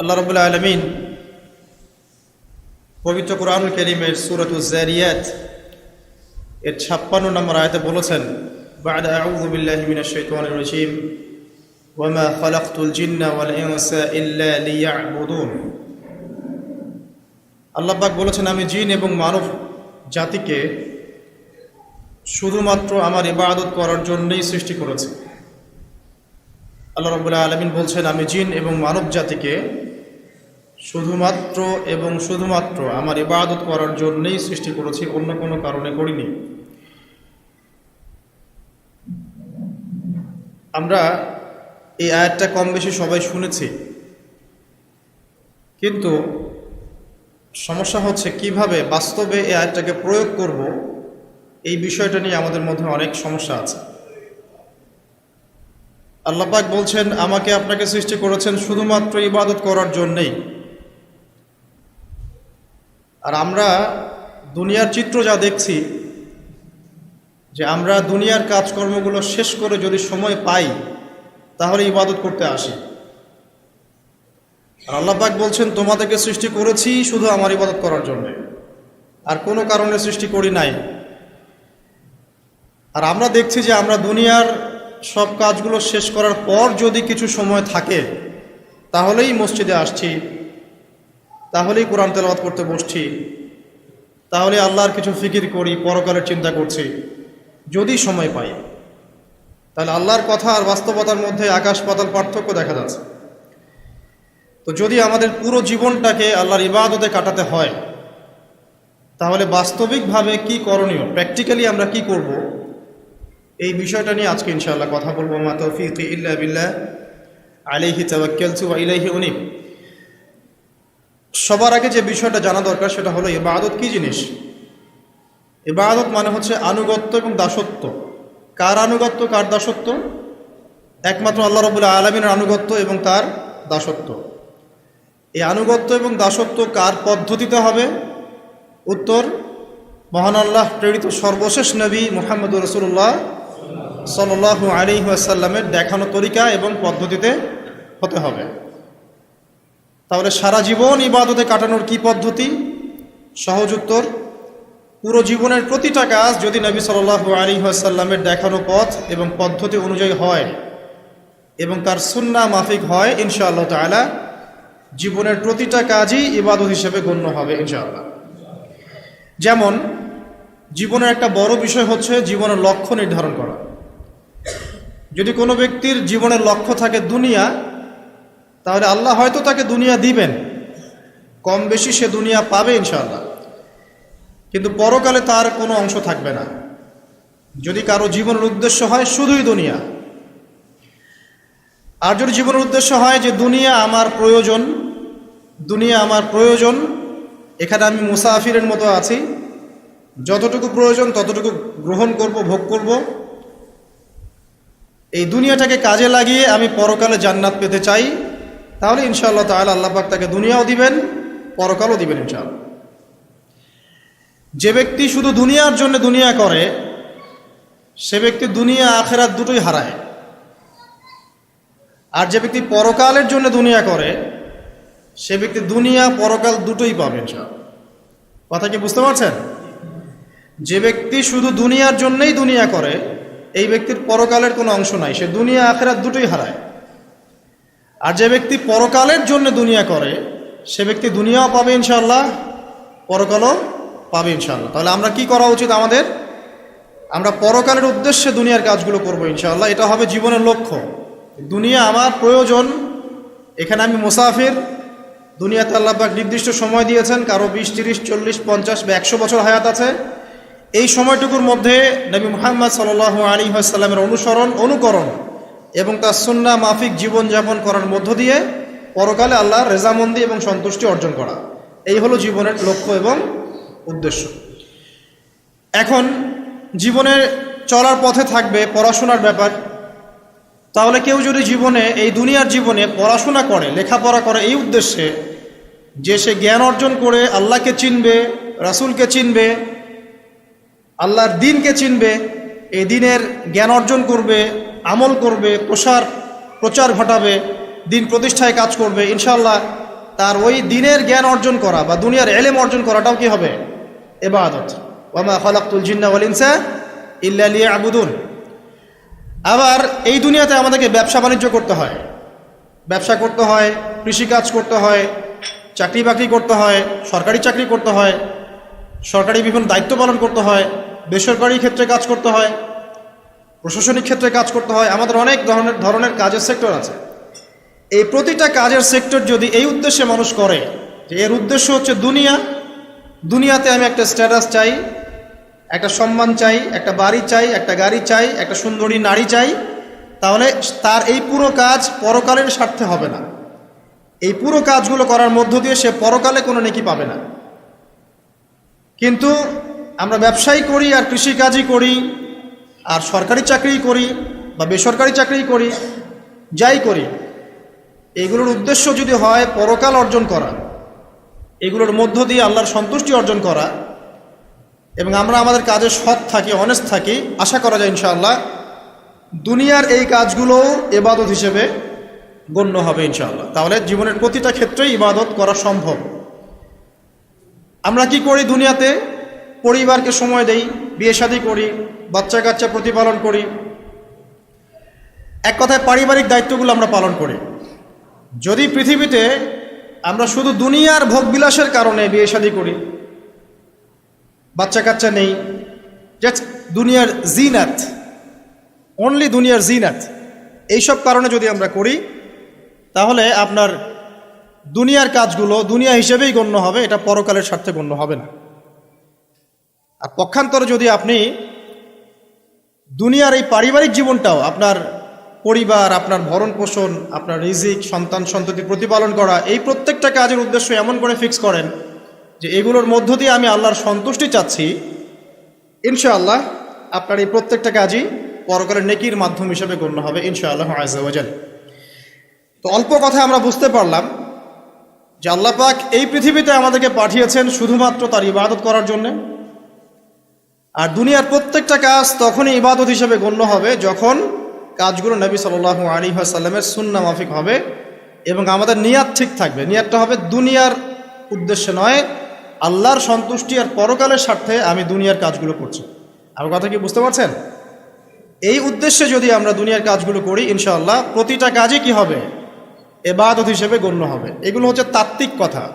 আল্লাহ রবুল্লা আলমিন পবিত্র কোরআনুল করিমের সুরতুল জারিয়াত এর ছাপ্পান্ন নম্বর আয়তে বলেছেন بعد أعوذ بالله من الشيطان الرجيم وما خلقت الجن والإنس إلا ليعبدون আল্লাহ পাক বলেছেন আমি জিন এবং মানব জাতিকে শুধুমাত্র আমার ইবাদত করার জন্যই সৃষ্টি করেছি আল্লাহ রবুল্লাহ আলমিন বলছেন আমি জিন এবং মানব জাতিকে শুধুমাত্র এবং শুধুমাত্র আমার ইবাদত করার জন্যই সৃষ্টি করেছি, অন্য কোনো কারণে করিনি। আমরা এই আয়াতটা কম বেশি সবাই শুনেছি। কিন্তু সমস্যা হচ্ছে কীভাবে বাস্তবে এই আয়াতটাকে প্রয়োগ করব, এই বিষয়টা নিয়ে আমাদের মধ্যে অনেক সমস্যা আছে। আল্লাপাক বলছেন, আমাকে আপনাকে সৃষ্টি করেছেন শুধুমাত্র ইবাদত করার জন্যেই। আর আমরা দুনিয়ার চিত্র যা দেখছি, যে আমরা দুনিয়ার কাজকর্মগুলো শেষ করে যদি সময় পাই, তাহলে ইবাদত করতে আসি। আর আল্লাপাক বলছেন, তোমাদেরকে সৃষ্টি করেছি শুধু আমার ইবাদত করার জন্যে। আর কোনো কারণে সৃষ্টি করি নাই। আর আমরা দেখছি যে আমরা দুনিয়ার সব কাজগুলো শেষ করার পর যদি কিছু সময় থাকে, তাহলেই মসজিদে আসছি। তাহলেই কোরআন তেলাওয়াত করতে বসছি। তাহলে আল্লাহর কিছু ফিকির করি, পরকালের চিন্তা করছি। যদি সময় পাই। তাহলে আল্লাহর কথা আর বাস্তবতার মধ্যে আকাশ পাতাল পার্থক্য দেখা যাচ্ছে। তো যদি আমাদের পুরো জীবনটাকে আল্লাহর ইবাদতে কাটাতে হয়, তাহলে বাস্তবিকভাবে কি করণীয়? প্র্যাকটিক্যালি আমরা কি করব? এই বিষয়টা নিয়ে আজকে ইনশাআল্লাহ কথা বলব। মা তৌফিক ইল্লা বিল্লাহ। আলাইহি তাওয়াক্কালতু ওয়া ইলাইহি উনিব। সবার আগে যে বিষয়টা জানা দরকার সেটা হলো ইবাদত কি জিনিস? ইবাদত মানে হচ্ছে আনুগত্য এবং দাসত্ব। কার আনুগত্য, কার দাসত্ব? একমাত্র আল্লাহ রবুল্লাহ আলমিনের আনুগত্য এবং তার দাসত্ব। এই আনুগত্য এবং দাসত্ব কার পদ্ধতিতে হবে? উত্তর, মহান আল্লাহ প্রেরিত সর্বশেষ নবী মোহাম্মদ রসুল্লাহ সাল্লাহ আলী আসাল্লামের দেখানো তরিকা এবং পদ্ধতিতে হতে হবে। তাহলে সারা জীবন ইবাদতে কাটানোর কি পদ্ধতি? সহজ উত্তর, পুরো জীবনের প্রতিটা কাজ যদি নবী সাল আলী আসাল্লামের দেখানো পথ এবং পদ্ধতি অনুযায়ী হয় এবং তার সুন্না মাফিক হয়, ইনশাআল্লাহ তালা জীবনের প্রতিটা কাজই ইবাদত হিসেবে গণ্য হবে, ইনশাআল্লাহ। যেমন, জীবনের একটা বড় বিষয় হচ্ছে জীবনের লক্ষ্য নির্ধারণ করা। যদি কোনো ব্যক্তির জীবনের লক্ষ্য থাকে দুনিয়া তাহলে আল্লাহ হয়তো তাকে দুনিয়া দিবেন। কম বেশি সে দুনিয়া পাবে ইনশাআল্লাহ। কিন্তু পরকালে তার কোনো অংশ থাকবে না। যদি কারও জীবনের উদ্দেশ্য হয়, শুধুই দুনিয়া। আর যদি জীবনের উদ্দেশ্য হয় যে, দুনিয়া আমার প্রয়োজন, দুনিয়া আমার প্রয়োজন, এখানে আমি মুসাফিরের মতো আছি, যতটুকু প্রয়োজন ততটুকু গ্রহণ করব, ভোগ করব, এই দুনিয়াটাকে কাজে লাগিয়ে আমি পরকালে জান্নাত পেতে চাই তাহলে ইনশাআল্লাহ তাহলে আল্লাপাক তাকে দুনিয়াও দিবেন, পরকালও দিবেন ইনশাআল্লাহ। যে ব্যক্তি শুধু দুনিয়ার জন্য দুনিয়া করে, সে ব্যক্তি দুনিয়া, আখেরাত দুটোই হারায়। আর যে ব্যক্তি পরকালের জন্য দুনিয়া করে, সে ব্যক্তি দুনিয়া, পরকাল দুটোই পাবে কথা কি বুঝতে পারছেন? যে ব্যক্তি শুধু দুনিয়ার জন্যই দুনিয়া করে, এই ব্যক্তির পরকালের কোনো অংশ নাই, সে দুনিয়া, আখেরাত দুটোই হারায়। আর যে ব্যক্তি পরকালের জন্য দুনিয়া করে, সে ব্যক্তি দুনিয়াও পাবে ইনশাল্লাহ পরকালও পাবে ইনশাল্লাহ তাহলে আমরা কি করা উচিত আমাদের? আমরা পরকালের উদ্দেশ্যে দুনিয়ার কাজগুলো করব ইনশাল্লাহ এটা হবে জীবনের লক্ষ্য। দুনিয়া আমার প্রয়োজন, এখানে আমি মুসাফির, দুনিয়াতে আল্লাহবাক নির্দিষ্ট সময় দিয়েছেন, কারও বিশ, তিরিশ, চল্লিশ, পঞ্চাশ বা একশো বছর হায়াত আছে। এই সময়টুকুর মধ্যে নবী মোহাম্মদ সাল আলী সাল্লামের অনুসরণ, অনুকরণ এবং তার সুন্না মাফিক জীবনযাপন করার মধ্য দিয়ে পরকালে আল্লাহর রেজামন্দি এবং সন্তুষ্টি অর্জন করা। এই হলো জীবনের লক্ষ্য এবং উদ্দেশ্য। এখন জীবনের চলার পথে থাকবে পড়াশোনার ব্যাপার। তাহলে কেউ যদি জীবনে, এই দুনিয়ার জীবনে পড়াশোনা করে, লেখাপড়া করে এই উদ্দেশ্যে যে সে জ্ঞান অর্জন করে, আল্লাহকে চিনবে, রাসুলকে চিনবে, আল্লাহর দিনকে চিনবে, এই দিনের জ্ঞান অর্জন করবে আমল করবে, প্রসার, প্রচার ঘটাবে, দিন প্রতিষ্ঠায় কাজ করবে ইনশাল্লাহ তার ওই দিনের জ্ঞান অর্জন করা বা দুনিয়ার এলেম অর্জন করাটাও কি হবে? এবাদত ওয়ামা খলাকুল জিন্না ওয়াল ইনসা ইল্লা লিয়াবুদুন। আবার এই দুনিয়াতে আমাদেরকে ব্যবসা বাণিজ্য করতে হয়। ব্যবসা করতে হয়, কৃষিকাজ করতে হয়, চাকরি বাকরি করতে হয়, সরকারি চাকরি করতে হয়, সরকারি বিভিন্ন দায়িত্ব পালন করতে হয়, বেসরকারি ক্ষেত্রে কাজ করতে হয় প্রশাসনিক ক্ষেত্রে কাজ করতে হয়। আমাদের অনেক ধরনের ধরনের কাজের সেক্টর আছে। এই প্রতিটা কাজের সেক্টর যদি এই উদ্দেশ্যে মানুষ করে, যে এর উদ্দেশ্য হচ্ছে দুনিয়া, দুনিয়াতে আমি একটা স্ট্যাটাস চাই, একটা সম্মান চাই, একটা বাড়ি চাই, একটা গাড়ি চাই, একটা সুন্দরী নারী চাই, তাহলে তার এই পুরো কাজ পরকালের স্বার্থে হবে না। এই পুরো কাজগুলো করার মধ্য দিয়ে সে পরকালে কোনো নেকি পাবে না। কিন্তু আমরা ব্যবসায়ী করি আর কৃষিকাজই করি আর সরকারি চাকরি করি বা বেসরকারি চাকরি করি, যাই করি, এগুলোর উদ্দেশ্য যদি হয় পরকাল অর্জন করা, এগুলোর মধ্য দিয়ে আল্লাহর সন্তুষ্টি অর্জন করা, এবং আমরা আমাদের কাজে সৎ থাকি অনেস্ট থাকি, আশা করা যায় ইনশাআল্লাহ, দুনিয়ার এই কাজগুলো এবাদত হিসেবে গণ্য হবে ইনশাআল্লাহ। তাহলে জীবনের প্রতিটা ক্ষেত্রেই ইবাদত করা সম্ভব। আমরা কি করি দুনিয়াতে? পরিবারকে সময় দেই, বিয়ে শাদী করি, বাচ্চা কাচ্চা প্রতিপালন করি। এক কথায় পারিবারিক দায়িত্বগুলো আমরা পালন করি। যদি পৃথিবীতে আমরা শুধু দুনিয়ার ভোগবিলাসের কারণে বিয়ে শাদী করি, বাচ্চা কাচ্চা নেই জাস্ট দুনিয়ার জিনাত অনলি দুনিয়ার জিনাত, এইসব কারণে যদি আমরা করি, তাহলে আপনার দুনিয়ার কাজগুলো দুনিয়া হিসেবেই গণ্য হবে, এটা পরকালের স্বার্থে গণ্য হবে না। আর পক্ষান্তরে যদি আপনি দুনিয়ার এই পারিবারিক জীবনটাও আপনার পরিবার, আপনার ভরণ পোষণ আপনার রিজিক, সন্তান সন্ততি প্রতিপালন করা, এই প্রত্যেকটা কাজের উদ্দেশ্য এমন করে ফিক্স করেন যে এগুলোর মধ্য দিয়ে আমি আল্লাহর সন্তুষ্টি চাচ্ছি, ইনশাআল্লাহ আপনার এই প্রত্যেকটা কাজই পরকালের নেকির মাধ্যম হিসেবে গণ্য হবে, ইনশাআল্লাহ আজাল তো অল্প কথা আমরা বুঝতে পারলাম যে আল্লাহ পাক এই পৃথিবীতে আমাদেরকে পাঠিয়েছেন শুধুমাত্র তার ইবাদত করার জন্যে। আর দুনিয়ার প্রত্যেকটা কাজ তখনই ইবাদত হিসেবে গণ্য হবে যখন কাজগুলো নবী সাল্লাহ আলী সাল্লামের সুন্না মাফিক হবে এবং আমাদের নিয়াত ঠিক থাকবে। নিয়াতটা হবে দুনিয়ার উদ্দেশ্যে নয়, আল্লাহর সন্তুষ্টি আর পরকালের স্বার্থে আমি দুনিয়ার কাজগুলো করছি। আমার কথা কি বুঝতে পারছেন? এই উদ্দেশ্যে যদি আমরা দুনিয়ার কাজগুলো করি, ইনশাআল্লাহ প্রতিটা কাজই কি হবে? এবাদত হিসেবে গণ্য হবে। এগুলো হচ্ছে তাত্ত্বিক কথা।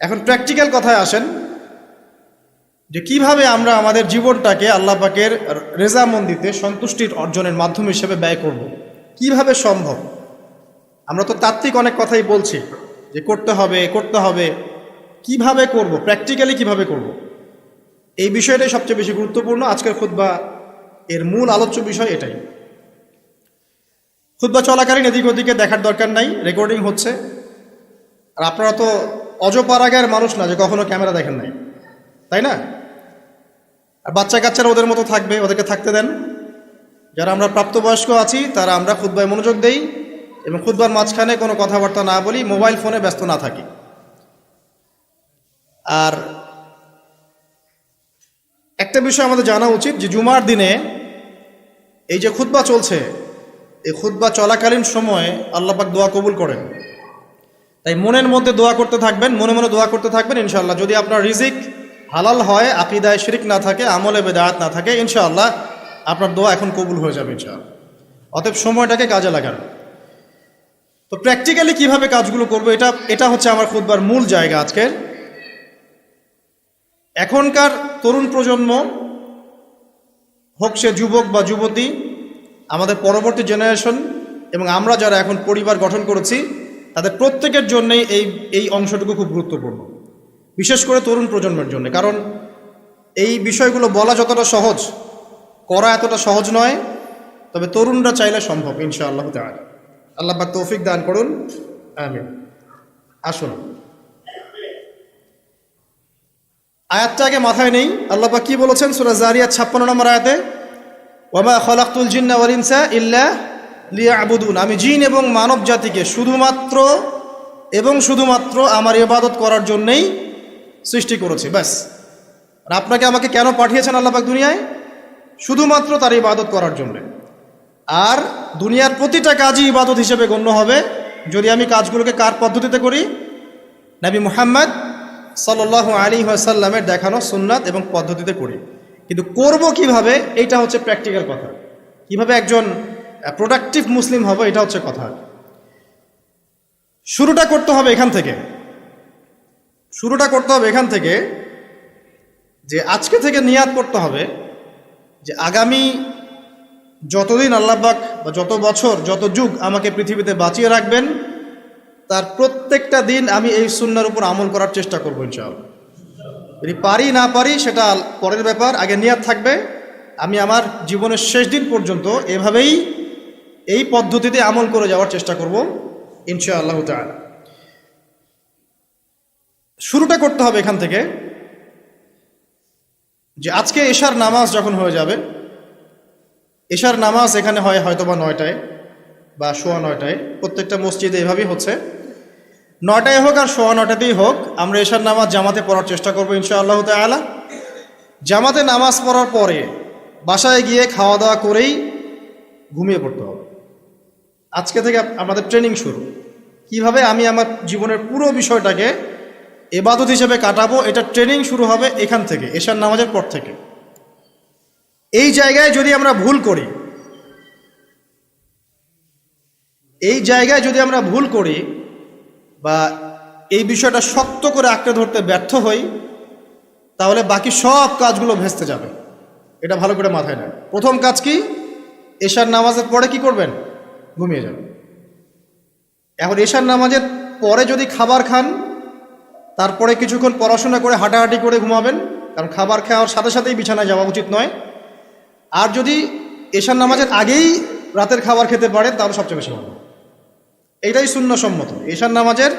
এখন প্র্যাকটিক্যাল কথায় আসেন। যে কীভাবে আমরা আমাদের জীবনটাকে আল্লাহ পাকের রেজামন্দিতে সন্তুষ্টির অর্জনের মাধ্যম হিসেবে ব্যয় করব। কীভাবে সম্ভব? আমরা তো তাত্ত্বিক অনেক কথাই বলছি, যে করতে হবে করতে হবে। কীভাবে করব? প্র্যাকটিক্যালি কীভাবে করব। এই বিষয়টাই সবচেয়ে বেশি গুরুত্বপূর্ণ। আজকের খুদ্া এর মূল আলোচ্য বিষয় এটাই। খুদ্া চলাকালীন এদিক ওদিকে দেখার দরকার নাই রেকর্ডিং হচ্ছে। আর আপনারা তো অজপাড়াগার মানুষ না, যে কখনো ক্যামেরা দেখেন নাই। তাই না? আর বাচ্চা কাচ্চারা ওদের মতো থাকবে, ওদেরকে থাকতে দেন। যারা আমরা প্রাপ্তবয়স্ক আছি, তারা আমরা খুদ্বায় মনোযোগ দেই এবং খুদ্বার মাঝখানে কোনো কথাবার্তা না বলি, মোবাইল ফোনে ব্যস্ত না থাকি। আর একটা বিষয় আমাদের জানা উচিত যে জুমার দিনে এই যে খুদ্া চলছে, এই খুদ্া চলাকালীন সময়ে আল্লাপাক দোয়া কবুল করেন। তাই মনের মধ্যে দোয়া করতে থাকবেন, মনে মনে দোয়া করতে থাকবেন ইনশাল্লাহ যদি আপনার রিজিক হালাল হয়, আকিদায় শিরিক না থাকে, আমলে বেদায়াত না থাকে, ইনশাআল্লাহ আপনার দোয়া এখন কবুল হয়ে যাবে ইনশাআল্লাহ। অতএব সময়টাকে কাজে লাগান। তো প্র্যাকটিক্যালি কীভাবে কাজগুলো করব, এটা এটা হচ্ছে আমার খুদবার মূল জায়গা আজকের। এখনকার তরুণ প্রজন্ম, হোক সে যুবক বা যুবতী, আমাদের পরবর্তী জেনারেশন এবং আমরা যারা এখন পরিবার গঠন করেছি, তাদের প্রত্যেকের জন্যই এই এই অংশটুকু খুব গুরুত্বপূর্ণ। বিশেষ করে তরুণ প্রজন্মের জন্য। কারণ এই বিষয়গুলো বলা যতটা সহজ, করা এতটা সহজ নয়, তবে তরুণরা চাইলে সম্ভব ইনশা আল্লাহ তালা আল্লাহ পাক তৌফিক দান করুন। আমিন। আসুন। আয়াতটা আগে মাথায় নেই। আল্লাহ পাক কি বলেছেন সুরা জারিয়া ছাপ্পান্ন নম্বর আয়াতে? ওয়ামা খলাকুল জিন্না ওয়ালিনসা ইল্লা লিয়া আবুদুন আমি জিন এবং মানব জাতিকে শুধুমাত্র এবং শুধুমাত্র আমার ইবাদত করার জন্যেই সৃষ্টি করেছি, ব্যাস। আর আপনাকে আমাকে কেন পাঠিয়েছেন আল্লাপাক দুনিয়ায়? শুধুমাত্র তার ইবাদত করার জন্য। আর দুনিয়ার প্রতিটা কাজই ইবাদত হিসেবে গণ্য হবে। যদি আমি কাজগুলোকে কার পদ্ধতিতে করি? নবী মুহাম্মদ সাল্লাহ আলী সাল্লামের দেখানো সুন্নাত এবং পদ্ধতিতে করি। কিন্তু করব কীভাবে? এইটা হচ্ছে প্র্যাকটিক্যাল কথা। কীভাবে একজন প্রোডাক্টিভ মুসলিম হবে? এটা হচ্ছে কথা। শুরুটা করতে হবে এখান থেকে। শুরুটা করতে হবে এখান থেকে যে আজকে থেকে নিয়াত করতে হবে যে আগামী যতদিন আল্লাহবাক বা যত বছর, যত যুগ আমাকে পৃথিবীতে বাঁচিয়ে রাখবেন, তার প্রত্যেকটা দিন আমি এই সুন্নার উপর আমল করার চেষ্টা করব ইনশাআল্লাহ। যদি পারি না পারি, সেটা পরের ব্যাপার, আগে নিয়াত থাকবে। আমি আমার জীবনের শেষ দিন পর্যন্ত এভাবেই এই পদ্ধতিতে আমল করে যাওয়ার চেষ্টা করব ইনশা আল্লাহ তাআলা। শুরুটা করতে হবে এখান থেকে যে আজকে এশার নামাজ যখন হয়ে যাবে, এশার নামাজ এখানে হয় হয়তো বা নয়টায় বা সোয়া নয়টায়। প্রত্যেকটা মসজিদে এভাবেই হচ্ছে। নয়টায় হোক আর সোয়া নয়টাতেই হোক, আমরা এশার নামাজ জামাতে পড়ার চেষ্টা করব ইনশা আল্লাহ তালা জামাতে নামাজ পড়ার পরে বাসায় গিয়ে খাওয়া দাওয়া করেই ঘুমিয়ে পড়তে হবে। আজকে থেকে আমাদের ট্রেনিং শুরু। কীভাবে আমি আমার জীবনের পুরো বিষয়টাকে এবাদত হিসেবে কাটাবো, এটা ট্রেনিং শুরু হবে এখান থেকে, এশার নামাজের পর থেকে। এই জায়গায় যদি আমরা ভুল করি, এই জায়গায় যদি আমরা ভুল করি বা এই বিষয়টা শক্ত করে আঁকড়ে ধরতে ব্যর্থ হই, তাহলে বাকি সব কাজগুলো ভেস্তে যাবে। এটা ভালো করে মাথায় নেয় প্রথম কাজ কি? এশার নামাজের পরে কি করবেন? ঘুমিয়ে যাবেন। এখন এশার নামাজের পরে যদি খাবার খান তারপরে কিছুক্ষণ পড়াশোনা করে হাঁটাহাঁটি করে ঘুমাবেন, কারণ খাবার খাওয়ার সাথে সাথেই বিছানায় যাওয়া উচিত নয়। আর যদি এশার নামাজের আগেই রাতের খাবার খেতে পারে তাহলে সবচেয়ে বেশি ভালো। এইটাই শূন্য সম্মত এশার নামাজের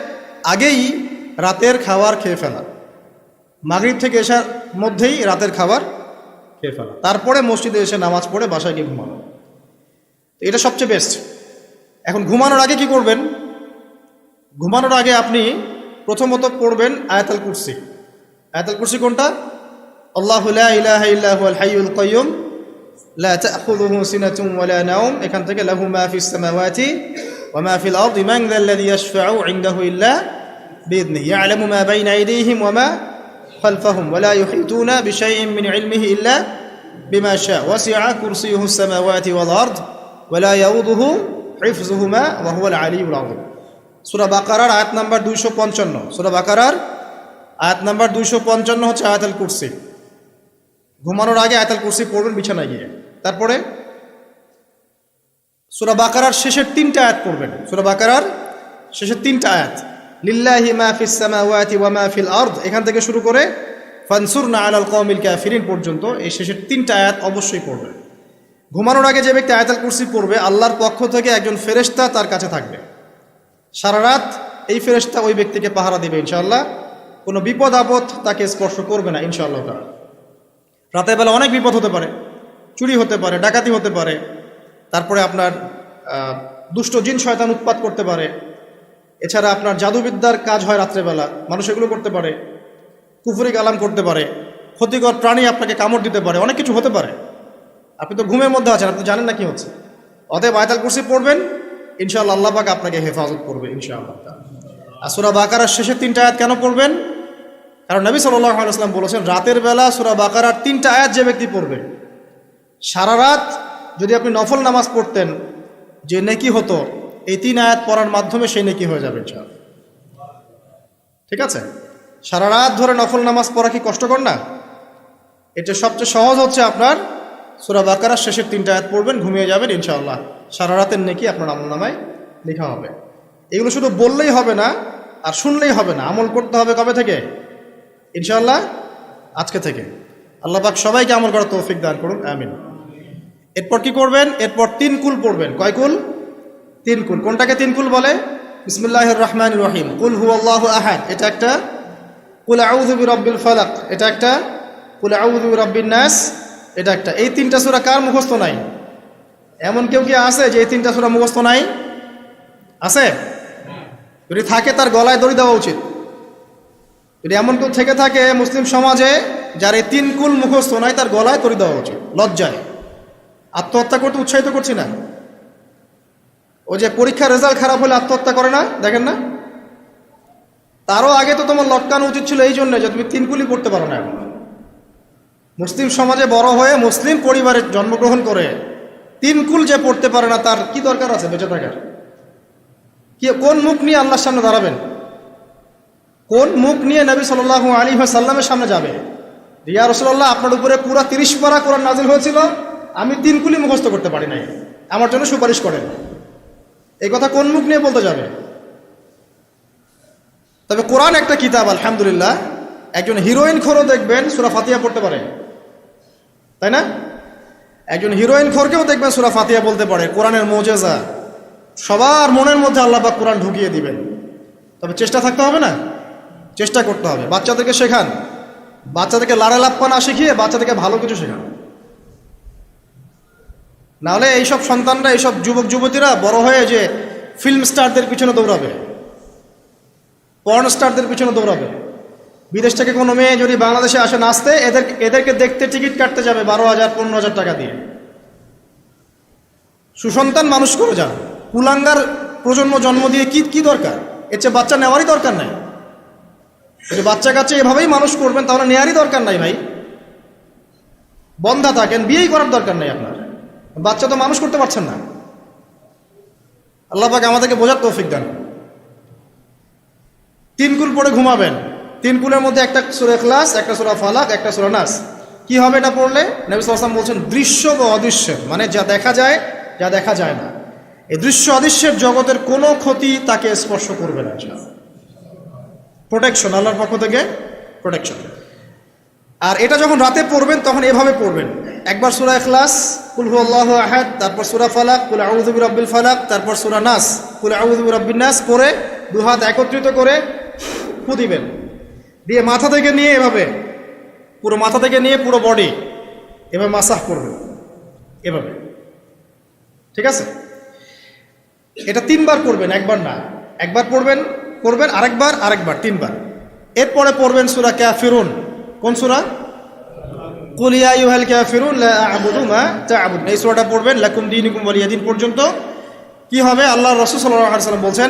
আগেই রাতের খাবার খেয়ে ফেলা। মাগরিব থেকে এসার মধ্যেই রাতের খাবার খেয়ে ফেলা। তারপরে মসজিদে এসে নামাজ পড়ে বাসায় গিয়ে ঘুমানো। এটা সবচেয়ে বেস্ট এখন ঘুমানোর আগে কি করবেন? ঘুমানোর আগে আপনি প্রথমত পড়বেন আয়াতুল কুরসি। আয়াতুল কুরসি কোনটা? আল্লাহ ইল্লাহুল হাইউল কয়ুম লা তাখুযুহু সিনাতুন ওয়ালা নাওম এখান থেকে লাহু মা ফিস সামাওয়াতি ওয়া মা ফিল আরদি মান যাল্লাযী ইয়াশফাউ ইনদাহু ইল্লা بإذنه يعلم ما بين أيديهم وما خلفهم ولا يحيطون بشيء من علمه إلا بما شاء وسع كرسيه السماوات والأرض ولا يؤوده حفظهما وهو العلي العظيم সুরা বাকারার আয়াত নাম্বার দুইশো পঞ্চান্ন। সুরা বাকারার আয়াত নাম্বার দুইশো পঞ্চান্ন হচ্ছে আয়াতাল কুরসি। ঘুমানোর আগে আয়াতাল কুরসি পড়বেন, বিছানায় গিয়ে। তারপরে সুরা বাকারার শেষের তিনটা আয়াত পড়বেন। সুরা বাকারার শেষের তিনটা আয়াত, লিল্লাহি মা ফিস সামাওয়াতি ওয়া মা ফিল আরদ এখান থেকে শুরু করে ফানসুর ফানসুরনা আলাল কওমিল কাফিরিন পর্যন্ত এই শেষের তিনটা আয়াত অবশ্যই পড়বে ঘুমানোর আগে যে ব্যক্তি আয়াতাল কুরসি পড়বে, আল্লাহর পক্ষ থেকে একজন ফেরেশতা তার কাছে থাকবে। সারা রাত এই ফেরেশতা ওই ব্যক্তিকে পাহারা দিবে ইনশাল্লাহ কোনো বিপদ আপদ তাকে স্পর্শ করবে না, ইনশাআল্লাহ তাআলা রাতের বেলা অনেক বিপদ হতে পারে, চুরি হতে পারে, ডাকাতি হতে পারে, তারপরে আপনার দুষ্ট জিন শয়তান উৎপাত করতে পারে। এছাড়া আপনার জাদুবিদ্যার কাজ হয় রাত্রেবেলা মানুষ এগুলো করতে পারে, কুফুরি কালাম করতে পারে, ক্ষতিকর প্রাণী আপনাকে কামড় দিতে পারে, অনেক কিছু হতে পারে। আপনি তো ঘুমের মধ্যে আছেন, আপনি জানেন না কি হচ্ছে। অতএব আয়তাল কুরসি পড়বেন ইনশাআল্লাহ আল্লাহ পাক আপনাকে হেফাজত করবে ইনশাআল্লাহ আর সুরা বাকারার শেষের তিনটা আয়াত কেন পড়বেন? কারণ নবী সাল্লাহ আলাইসলাম বলেছেন, রাতের বেলা সুরা বাকারার তিনটা আয়াত যে ব্যক্তি পড়বে, সারা রাত যদি আপনি নফল নামাজ পড়তেন, যে নেকি হতো, এই তিন আয়াত পড়ার মাধ্যমে সেই নেকি হয়ে যাবে ইনশাআল্লাহ। ঠিক আছে? সারা রাত ধরে নফল নামাজ পড়া কি কষ্টকর না? এটা সবচেয়ে সহজ হচ্ছে আপনার সুরা বাকারার শেষের তিনটা আয়াত পড়বেন, ঘুমিয়ে যাবেন, ইনশাআল্লাহ। সারা রাতের নেকি আপনার আমল নামায় লেখা হবে। এগুলো শুধু বললেই হবে না, আর শুনলেই হবে না। আমল করতে হবে কবে থেকে? ইনশাআল্লাহ, আজকে থেকে। আল্লাহ পাক সবাইকে আমল করার তৌফিক দান করুন, আমিন। এরপর কি করবেন? এরপর তিন কুল পড়বেন। কয় কুল? তিন কুল। কোনটাকে তিন কুল বলে? বিসমুল্লাহ রহমান রহিম। কুল হু আল্লাহ আহাদ। এটা একটা? কুল আউযু রব্বিল ফালাক। এটা একটা? কুল আউযু রব্বিন নাস। এটা একটা। এই তিনটা সূরা কার মুখস্থ নাই? এমন কেউ কি আছে যে এই তিনটা সূরা মুখস্থ নাই? আছে? যদি থাকে তার গলায় দড়ি দেওয়া উচিত। যদি এমন কেউ থেকে থাকে মুসলিম সমাজে যার এই তিন কুল মুখস্থ নাই, তার গলায় দড়ি দেওয়া উচিত, লজ্জায়। আত্মহত্যা করতে উৎসাহিত করছি না। ও যে পরীক্ষার রেজাল্ট খারাপ হলে আত্মহত্যা করে না? দেখেন না? তারও আগে তো তোমার লটকানো উচিত ছিল এই জন্য যে তুমি তিনকুলি পড়তে পারো না এখন। মুসলিম সমাজে বড় হয়ে মুসলিম পরিবারে জন্মগ্রহণ করে তিনকুল যে পড়তে পারে না, তার কি দরকার আছে বেঁচে থাকার? কি, কোন মুখ নিয়ে আল্লাহর সামনে দাঁড়াবেন? কোন মুখ নিয়ে নবী সাল্লাহ আলী সাল্লামের সামনে যাবে? রিয়া রসল্লাহ আপনার উপরে পুরো তিরিশ পারা কোরআন নাজিল হয়েছিল, আমি তিন তিনকুলি মুখস্থ করতে পারি নাই। আমার জন্য সুপারিশ করেন। এই কথা কোন মুখ নিয়ে বলতে যাবে? তবে কোরআন একটা কিতাব, আলহামদুলিল্লাহ, একজন হিরোইন খোরও দেখবেন, সুরা ফাতিয়া পড়তে পারে। তাই না? একজন হিরোইন খোরকেও দেখবেন সুরা ফাতিয়া বলতে পারে, কোরআনের মোজেজা। সবার মনের মধ্যে আল্লাহ পাক কোরআন ঢুকিয়ে দিবেন। তবে চেষ্টা থাকতে হবে না? চেষ্টা করতে হবে। বাচ্চাদেরকে শেখান। বাচ্চাদেরকে লাড়া লাপ্পা না শিখিয়ে বাচ্চাদেরকে ভালো কিছু শেখান। নাহলে এইসব সন্তানরা, এইসব যুবক যুবতীরা বড় হয়ে যে ফিল্ম স্টারদের পিছনে দৌড়াবে। পর্ন স্টারদের পিছনে দৌড়াবে। বিদেশ থেকে কোনো মেয়ে যদি বাংলাদেশে আসে নাচতে, এদের এদেরকে দেখতে টিকিট কাটতে যাবে বারো হাজার, পনেরো হাজার টাকা দিয়ে। সুসন্তান মানুষ করে যান কুলাঙ্গার প্রজন্ম জন্ম দিয়ে কি কি দরকার? এর চেয়ে বাচ্চা নেওয়ারই দরকার নাই। বাচ্চা কাচ্চা এভাবেই মানুষ করবেন, তাহলে নেওয়ারই দরকার নাই ভাই। বন্ধা থাকেন, বিয়েই করার দরকার নাই আপনার। বাচ্চা তো মানুষ করতে পারছেন না। আল্লাহ পাকে আমাদেরকে বোঝার তৌফিক দেন। তিন কুল পড়ে ঘুমাবেন। তিন কুলের মধ্যে একটা সুরা ক্লাস একটা সুরা ফালাক, একটা সুরা নাস। কি হবে এটা পড়লে? নবী সাল্লাম বলছেন, দৃশ্য বা অদৃশ্য মানে যা দেখা যায়, যা দেখা যায় না। এই দৃশ্য অদৃশ্যের জগতের কোনো ক্ষতি তাকে স্পর্শ করবে না প্রোটেকশন আল্লাহর পক্ষ থেকে প্রোটেকশন আর এটা যখন রাতে পড়বেন, তখন এভাবে পড়বেন। একবার সুরা এখলাস কুলহু আল্লাহ আহাদ, তারপর সুরা ফালাক, কুল আউযুবি রব্বিল ফালাক, তারপর সুরা নাস, কুল আউযুবি রব্বিন নাস পড়ে দু হাত একত্রিত করে ফু দিবেন। দিয়ে মাথা থেকে নিয়ে এভাবে, পুরো মাথা থেকে নিয়ে পুরো বডি এভাবে মাসাহ করবেন এভাবে। ঠিক আছে? এটা তিনবার করবেন একবার না। একবার পড়বেন করবেন আরেকবার আরেকবার, তিনবার। এরপরে পড়বেন সুরা ক্যাফিরুন কোন সুরা? কুলিয়া ইউহাল ক্যাফিরুন লা আ'বুদু মা তা'বুদুন। এই সূরাটা পড়বেন, লাকুম ওয়ালিয়া দিন পর্যন্ত। কি হবে? আল্লাহ রসুল সাল্লাম বলছেন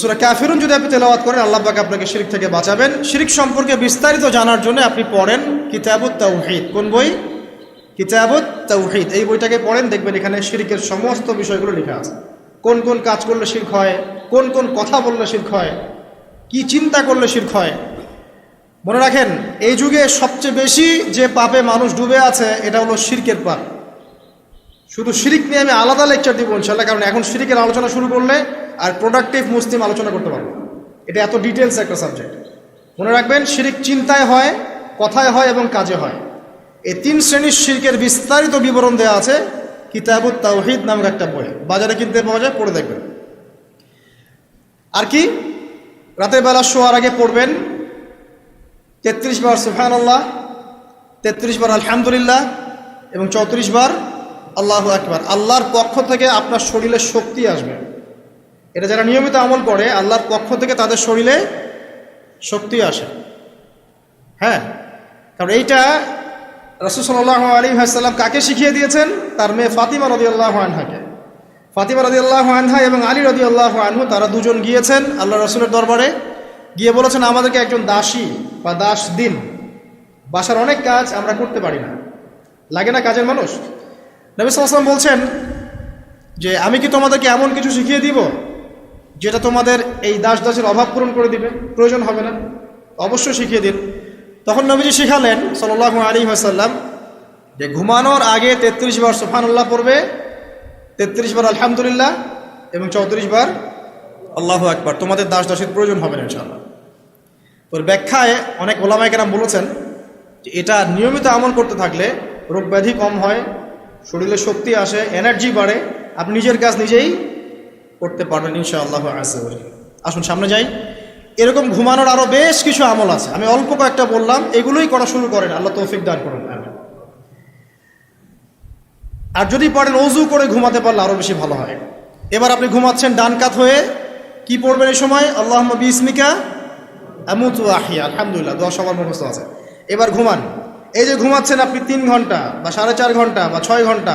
সুরা ক্যাফিরুন যদি আপনি তেলাওয়াত করেন, আল্লাহ পাক আপনাকে শিরিক থেকে বাঁচাবেন। শিরিক সম্পর্কে বিস্তারিত জানার জন্য আপনি পড়েন কিতাবুত তাওহিদ। কোন বই? কিতাবুত তাওহিদ। এই বইটাকে পড়েন, দেখবেন এখানে শিরিকের সমস্ত বিষয়গুলো লেখা আছে। কোন কোন কাজ করলে শির্ক হয়, কোন কোন কথা বললে শির্ক হয়, কি চিন্তা করলে শির্ক হয়। মনে রাখেন, এই যুগে সবচেয়ে বেশি যে পাপে মানুষ ডুবে আছে, এটা হলো শিরকের পাপ। শুধু শিরিক নিয়ে আমি আলাদা লেকচার দিব ইনশাল্লাহ কারণ এখন শিরিকের আলোচনা শুরু করলে আর প্রোডাক্টিভ মুসলিম আলোচনা করতে পারব। এটা এত ডিটেলস একটা সাবজেক্ট মনে রাখবেন, শিরিক চিন্তায় হয়, কথায় হয় এবং কাজে হয়। এই তিন শ্রেণির শিরকের বিস্তারিত বিবরণ দেওয়া আছে কিতাবুত তাওহিদ নামের একটা বই। বাজারে কিনতে পাওয়া যায়, পড়ে দেখবেন। আর কি? রাতের বেলা শোয়ার আগে পড়বেন। তেত্রিশ বার সুফান আল্লাহ তেত্রিশ বার আলহামদুলিল্লাহ এবং চৌত্রিশ বার আল্লাহ আকবার। আল্লাহর পক্ষ থেকে আপনার শরীরে শক্তি আসবে। এটা যারা নিয়মিত আমল করে, আল্লাহর পক্ষ থেকে তাদের শরীরে শক্তি আসে। হ্যাঁ? কারণ এইটা রসুসল্লাহ আলী সাল্লাম কাকে শিখিয়ে দিয়েছেন? তার মেয়ে ফাতিমা রদি আল্লাহ আনহাকে। ফাতিমা রদি আল্লাহ আনহা এবং আলী রদি আল্লাহ আনহু, তারা দুজন গিয়েছেন আল্লাহ রসুলের দরবারে। গিয়ে বলেছেন, আমাদেরকে একজন দাসী বা দাস দিন। বাসার অনেক কাজ আমরা করতে পারি না। লাগে না কাজের মানুষ? নবী সাল্লাম বলছেন যে, আমি কি তোমাদেরকে এমন কিছু শিখিয়ে দিব যেটা তোমাদের এই দাস দাসের অভাব পূরণ করে দিবে, প্রয়োজন হবে না। অবশ্যই শিখিয়ে দিন। তখন নবীজি শিখালেন সাল্লাহ আলী আসাল্লাম যে ঘুমানোর আগে তেত্রিশ বার সুফানুল্লাহ পড়বে, তেত্রিশ বার আলহামদুলিল্লাহ এবং চৌত্রিশ বার আল্লাহ একবার তোমাদের দাস দাসের প্রয়োজন হবে না, ইনশাআল্লাহ। তোর ব্যাখ্যায় অনেক ওলামাইকেরাম বলেছেন যে এটা নিয়মিত আমল করতে থাকলে রোগ ব্যাধি কম হয়, শরীরে শক্তি আসে এনার্জি বাড়ে, আপনি নিজের কাজ নিজেই করতে পারবেন ইনশাআল্লাহ আসে আসুন, সামনে যাই। এরকম ঘুমানোর আরও বেশ কিছু আমল আছে। আমি অল্প কয়েকটা বললাম, এগুলোই করা শুরু করেন। আল্লাহ তৌফিক দান করুন। আর যদি পারেন অজু করে ঘুমাতে পারলে আরও বেশি ভালো হয়। এবার আপনি ঘুমাচ্ছেন ডান কাত হয়ে। কি পড়বেন এই সময়? আল্লাহ বিসমিকা আমুতু আহিয়া আলহামদুলিল্লাহ দশ সবার মুখস্থ আছে। এবার ঘুমান। এই যে ঘুমাচ্ছেন আপনি তিন ঘণ্টা বা সাড়ে চার ঘণ্টা বা ছয় ঘণ্টা,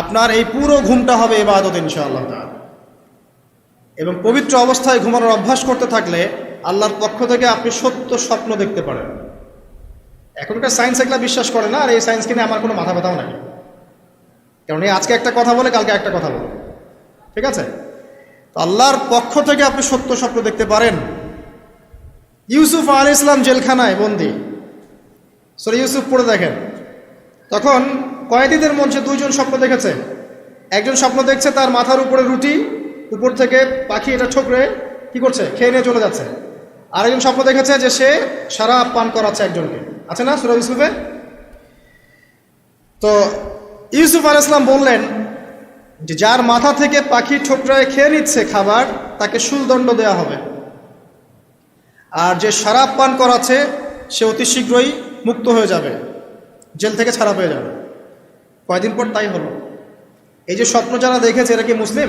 আপনার এই পুরো ঘুমটা হবে এবাদত ইনশাআল্লাহ। এবং পবিত্র অবস্থায় ঘুমানোর অভ্যাস করতে থাকলে আল্লাহর পক্ষ থেকে আপনি সত্য স্বপ্ন দেখতে পারেন। এখনকার সায়েন্স এগুলা বিশ্বাস করে না, আর এই সায়েন্সকে নিয়ে আমার কোনো মাথা ব্যথাও নাই। কারণ এই আজকে একটা কথা বলে, কালকে একটা কথা বলে। ঠিক আছে? তো আল্লাহর পক্ষ থেকে আপনি সত্য স্বপ্ন দেখতে পারেন। ইউসুফ আলী ইসলাম জেলখানায় বন্দি। সরি ইউসুফ পড়ে দেখেন। তখন কয়েদিদের মঞ্চে দুইজন স্বপ্ন দেখেছে। একজন স্বপ্ন দেখছে তার মাথার উপরে রুটি উপর থেকে পাখি এটা ঠোকরে কি করছে? খেয়ে নিয়ে চলে যাচ্ছে। আরেকজন স্বপ্ন দেখেছে যে সে সারা পান করাচ্ছে একজনকে। আছে না সুরা ইউসুফে তো ইউসুফ আল ইসলাম বললেন যে যার মাথা থেকে পাখি ঠোকরায় খেয়ে নিচ্ছে খাবার, তাকে শুলদণ্ড দেওয়া হবে। আর যে শরাব পান করাচ্ছে, সে অতি শীঘ্রই মুক্ত হয়ে যাবে। জেল থেকে ছাড়া পেয়ে যাবে। কয়দিন পর তাই হলো। এই যে স্বপ্ন যারা দেখেছে, এরা কি মুসলিম?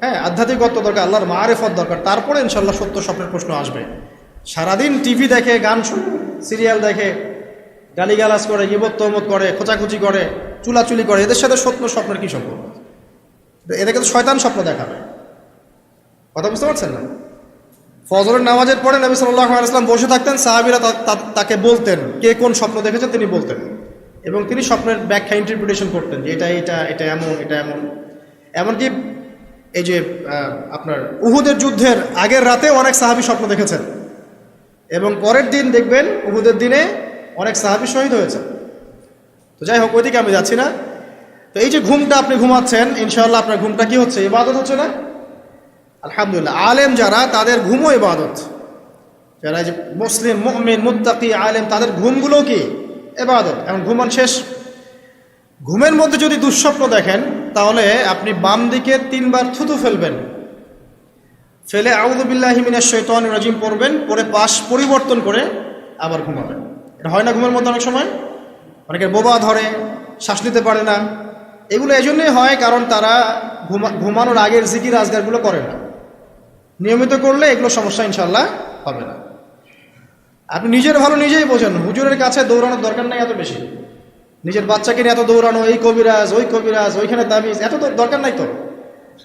হ্যাঁ আধ্যাত্মিকত্ব দরকার, আল্লাহর মারেফত দরকার। তারপরে ইনশাল্লাহ সত্য স্বপ্নের প্রশ্ন আসবে। সারাদিন টিভি দেখে, গান শুনে, সিরিয়াল দেখে, গালিগালাজ করে ইবত তহমত করে, খোঁচাখুচি করে, চুলাচুলি করে, এদের সাথে সত্য স্বপ্নের কী সম্পর্ক? এদেরকে তো শয়তান স্বপ্ন দেখাবে। কথা বুঝতে পারছেন না? ফজরের নামাজের পরে নবী সাল্লাহ বসে থাকতেন, সাহাবিরা তাকে বলতেন, কে কোন স্বপ্ন দেখেছেন তিনি বলতেন। এবং তিনি স্বপ্নের ব্যাখ্যা ইন্টারপ্রিটেশন করতেন যে এটা এটা এটা এমন এটা এমন। এমনকি এই যে আপনার উহুদের যুদ্ধের আগের রাতে অনেক সাহাবি স্বপ্ন দেখেছেন। এবং পরের দিন দেখবেন উহুদের দিনে অনেক সাহাবি শহীদ হয়েছে তো যাই হোক, ওইদিকে আমি যাচ্ছি না। তো এই যে ঘুমটা আপনি ঘুমাচ্ছেন ইনশাল্লাহ আপনার ঘুমটা কি হচ্ছে? ইবাদত হচ্ছে না? আলহামদুলিল্লাহ। আলেম যারা, তাদের ঘুমও ইবাদত। যারা যে মুসলিম, মুমিন, মুত্তাকি, আলেম, তাদের ঘুমগুলো কি? এবাদত এখন ঘুমান শেষ। ঘুমের মধ্যে যদি দুঃস্বপ্ন দেখেন তাহলে আপনি বাম দিকে তিনবার থুতু ফেলবেন। ফেলে আউদুবিল্লাহিমিনের শৈতান রাজিম পড়বেন পরে পাশ পরিবর্তন করে আবার ঘুমাবেন। এটা হয় না ঘুমের মধ্যে অনেক সময়? অনেকের বোবা ধরে, শ্বাস নিতে পারে না। এগুলো এই জন্যই হয় কারণ তারা ঘুমা, ঘুমানোর আগের জিকির, আজগারগুলো করে না। নিয়মিত করলে এগুলো সমস্যা ইনশাল্লাহ হবে না। আপনি নিজের ভালো নিজেই বোঝেন। হুজুরের কাছে দৌড়ানোর দরকার নেই এত বেশি। নিজের বাচ্চাকে নিয়ে এত দৌড়ানো, এই কবিরাজ, ওই কবিরাজ, ওইখানে তাবিজ, এত তো দরকার নাই তো।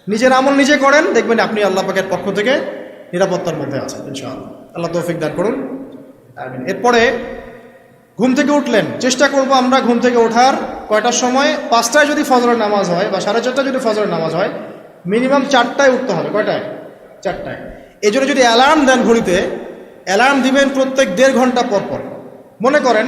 নিজের আমল নিজে করেন, দেখবেন আপনি আল্লাহ পাকের পক্ষ থেকে নিরাপত্তার মধ্যে আছেন, ইনশাআল্লাহ। আল্লাহ তৌফিক দান করুন। এরপরে ঘুম থেকে উঠলেন। চেষ্টা করব আমরা ঘুম থেকে ওঠার কয়টার সময়? পাঁচটায় যদি ফজরের নামাজ হয় বা সাড়ে চারটায় যদি ফজরের নামাজ হয়, মিনিমাম চারটায় উঠতে হবে। কয়টায়? চারটায়। এই জন্য যদি অ্যালার্ম দেন ঘড়িতে, অ্যালার্ম দিবেন প্রত্যেক দেড় ঘণ্টা পর পর। মনে করেন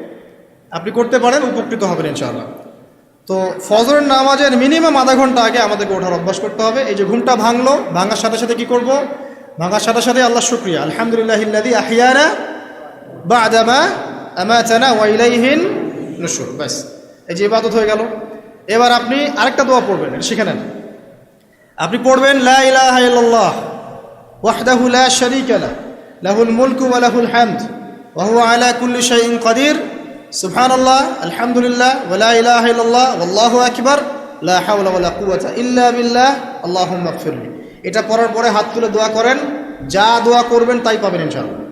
আপনি করতে পারেন, উপকৃত হবেন ইনশাআল্লাহ। তো ফজরের নামাজের মিনিমাম আধা ঘণ্টা আগে আমাদেরকে ওঠার অভ্যাস করতে হবে। এই যে ঘুমটা ভাঙলো, ভাঙার সাথে সাথে কি করব? ভাঙার সাথে সাথে আল্লাহ শুক্রিয়া। আলহামদুলিল্লাহ ইল্লাদি আহিয়ানা বা আদামা আমাতানা ওয়াইলাইহিন নসুর ব্যাস, এই যে ইবাদত হয়ে গেল। এবার আপনি আরেকটা দোয়া পড়বেন, এটা শিখে নেন। আপনি পড়বেন, লা লা, লাহুল মুলকু ওয়া লাহুল হামদ, ওয়া হুয়া আলা কুল্লি শাইইন কাদির। সুবহানাল্লাহ, আলহামদুলিল্লাহ, ওয়া লা ইলাহা ইল্লাল্লাহ, ওয়াল্লাহু আকবার আল্লাহুম্মা ইগফিরলি এটা পড়ার পরে হাত তুলে দোয়া করেন, যা দোয়া করবেন তাই পাবেন ইনশাআল্লাহ।